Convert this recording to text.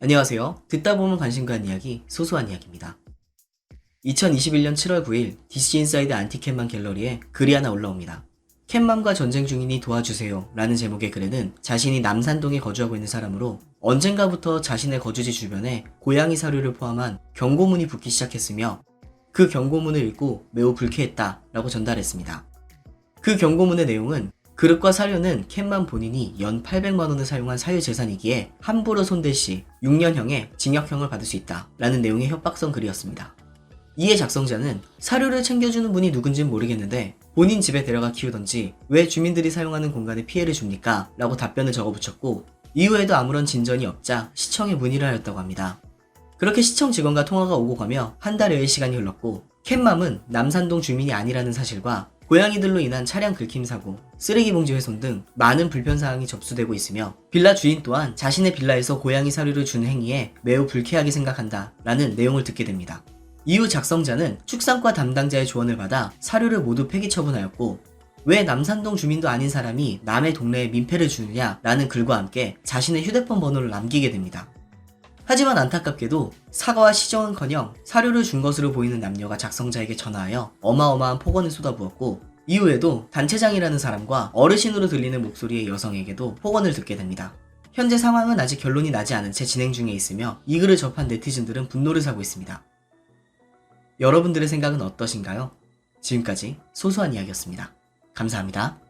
안녕하세요. 듣다 보면 관심 가는 이야기, 소소한 이야기입니다. 2021년 7월 9일 DC 인사이드 안티캣맘 갤러리에 글이 하나 올라옵니다. 캣맘과 전쟁 중이니 도와주세요 라는 제목의 글에는 자신이 남산동에 거주하고 있는 사람으로 언젠가부터 자신의 거주지 주변에 고양이 사료를 포함한 경고문이 붙기 시작했으며 그 경고문을 읽고 매우 불쾌했다 라고 전달했습니다. 그 경고문의 내용은 그릇과 사료는 캣맘 본인이 연 800만원을 사용한 사유재산이기에 함부로 손댈 시 6년형의 징역형을 받을 수 있다 라는 내용의 협박성 글이었습니다. 이에 작성자는 사료를 챙겨주는 분이 누군진 모르겠는데 본인 집에 데려가 키우던지 왜 주민들이 사용하는 공간에 피해를 줍니까? 라고 답변을 적어 붙였고 이후에도 아무런 진전이 없자 시청에 문의를 하였다고 합니다. 그렇게 시청 직원과 통화가 오고 가며 한 달여의 시간이 흘렀고 캣맘은 남산동 주민이 아니라는 사실과 고양이들로 인한 차량 긁힘 사고, 쓰레기 봉지 훼손 등 많은 불편 사항이 접수되고 있으며 빌라 주인 또한 자신의 빌라에서 고양이 사료를 준 행위에 매우 불쾌하게 생각한다 라는 내용을 듣게 됩니다. 이후 작성자는 축산과 담당자의 조언을 받아 사료를 모두 폐기 처분하였고 왜 남산동 주민도 아닌 사람이 남의 동네에 민폐를 주느냐 라는 글과 함께 자신의 휴대폰 번호를 남기게 됩니다. 하지만 안타깝게도 사과와 시정은커녕 사료를 준 것으로 보이는 남녀가 작성자에게 전화하여 어마어마한 폭언을 쏟아부었고 이후에도 단체장이라는 사람과 어르신으로 들리는 목소리의 여성에게도 폭언을 듣게 됩니다. 현재 상황은 아직 결론이 나지 않은 채 진행 중에 있으며 이 글을 접한 네티즌들은 분노를 사고 있습니다. 여러분들의 생각은 어떠신가요? 지금까지 소소한 이야기였습니다. 감사합니다.